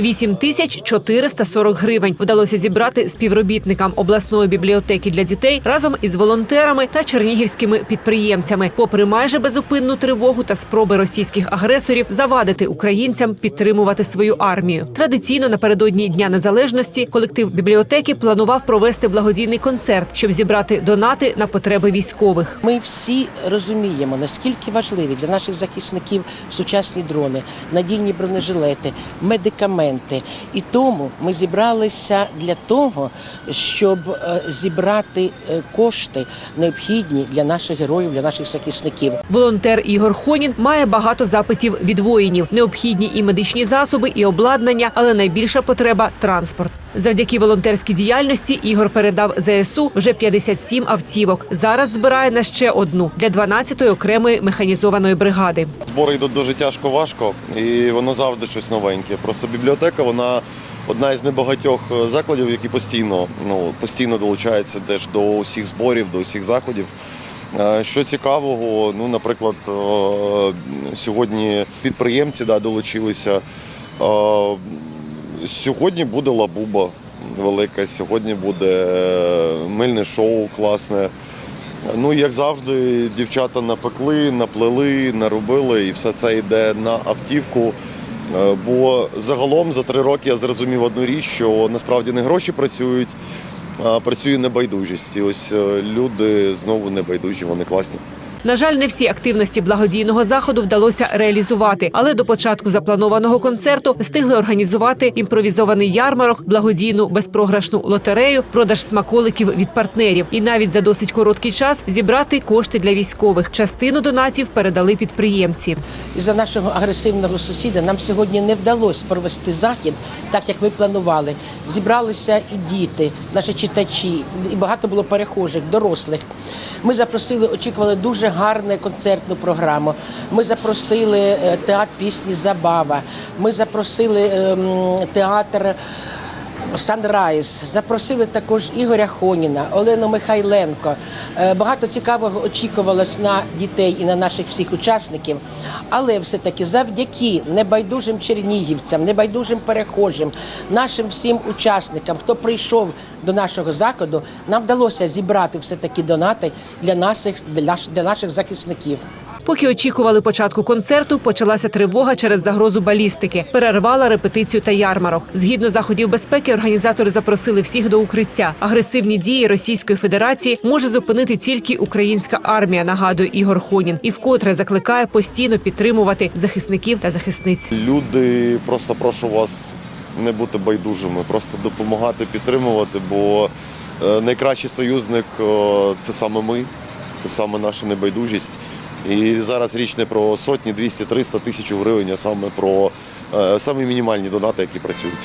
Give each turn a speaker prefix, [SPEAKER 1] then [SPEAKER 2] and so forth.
[SPEAKER 1] 8 тисяч 440 гривень вдалося зібрати співробітникам обласної бібліотеки для дітей разом із волонтерами та чернігівськими підприємцями. Попри майже безупинну тривогу та спроби російських агресорів завадити українцям підтримувати свою армію. Традиційно напередодні Дня Незалежності колектив бібліотеки планував провести благодійний концерт, щоб зібрати донати на потреби військових.
[SPEAKER 2] Ми всі розуміємо, наскільки важливі для наших захисників сучасні дрони, надійні бронежилети, медикаменти. І тому ми зібралися для того, щоб е, зібрати е, кошти необхідні для наших героїв, для наших захисників.
[SPEAKER 1] Волонтер Ігор Хонін має багато запитів від воїнів, необхідні і медичні засоби, і обладнання, але найбільша потреба транспорт. Завдяки волонтерській діяльності Ігор передав ЗСУ вже 57 автівок. Зараз збирає на ще одну для 12-ї окремої механізованої бригади.
[SPEAKER 3] Збори йдуть дуже тяжко, важко, і воно завжди щось новеньке. Просто бібліотека, вона одна із небагатьох е, закладів, які постійно, ну, постійно долучаються теж до усіх зборів, до усіх заходів. Е, Що цікавого, ну, наприклад, е, сьогодні підприємці да, долучилися. Сьогодні буде лабуба велика, сьогодні буде е, мильне шоу класне. Ну, як завжди, дівчата напекли, наплели, наробили, і все це йде на автівку. Е, Бо загалом за три роки я зрозумів одну річ, що насправді не гроші працюють, а працює небайдужість. І ось е, люди знову небайдужі, вони класні.
[SPEAKER 1] На жаль, не всі активності благодійного заходу вдалося реалізувати, але до початку запланованого концерту встигли організувати імпровізований ярмарок, благодійну безпрограшну лотерею, продаж смаколиків від партнерів і навіть за досить короткий час зібрати кошти для військових. Частину донатів передали підприємці.
[SPEAKER 2] Із-за нашого агресивного сусіда нам сьогодні не вдалося провести захід так, як ми планували. Зібралися і діти, наші читачі, і багато було перехожих, дорослих. Ми запросили, очікували дуже гарну концертну програму. Ми запросили е, театр пісні Забава. Ми запросили ем, театр. Санрайз запросили також Ігоря Хоніна, Олену Михайленко. Е, Багато цікавого очікувалось на дітей і на наших всіх учасників. Але все-таки завдяки небайдужим чернігівцям, небайдужим перехожим, нашим всім учасникам, хто прийшов до нашого заходу, нам вдалося зібрати все-таки донати для наших, для наших захисників.
[SPEAKER 1] Поки очікували початку концерту, почалася тривога через загрозу балістики. Перервала репетицію та ярмарок. Згідно заходів безпеки, організатори запросили всіх до укриття. Агресивні дії Російської Федерації може зупинити тільки українська армія. Нагадує Ігор Хонін, і вкотре закликає постійно підтримувати захисників та захисниць.
[SPEAKER 3] Люди, просто прошу вас не бути байдужими, просто допомагати, підтримувати, бо е, найкращий союзник це саме ми, це саме наша небайдужість. І зараз річ не про сотні, 200, 300 тисяч гривень, а саме про е, самі мінімальні донати, які працюють.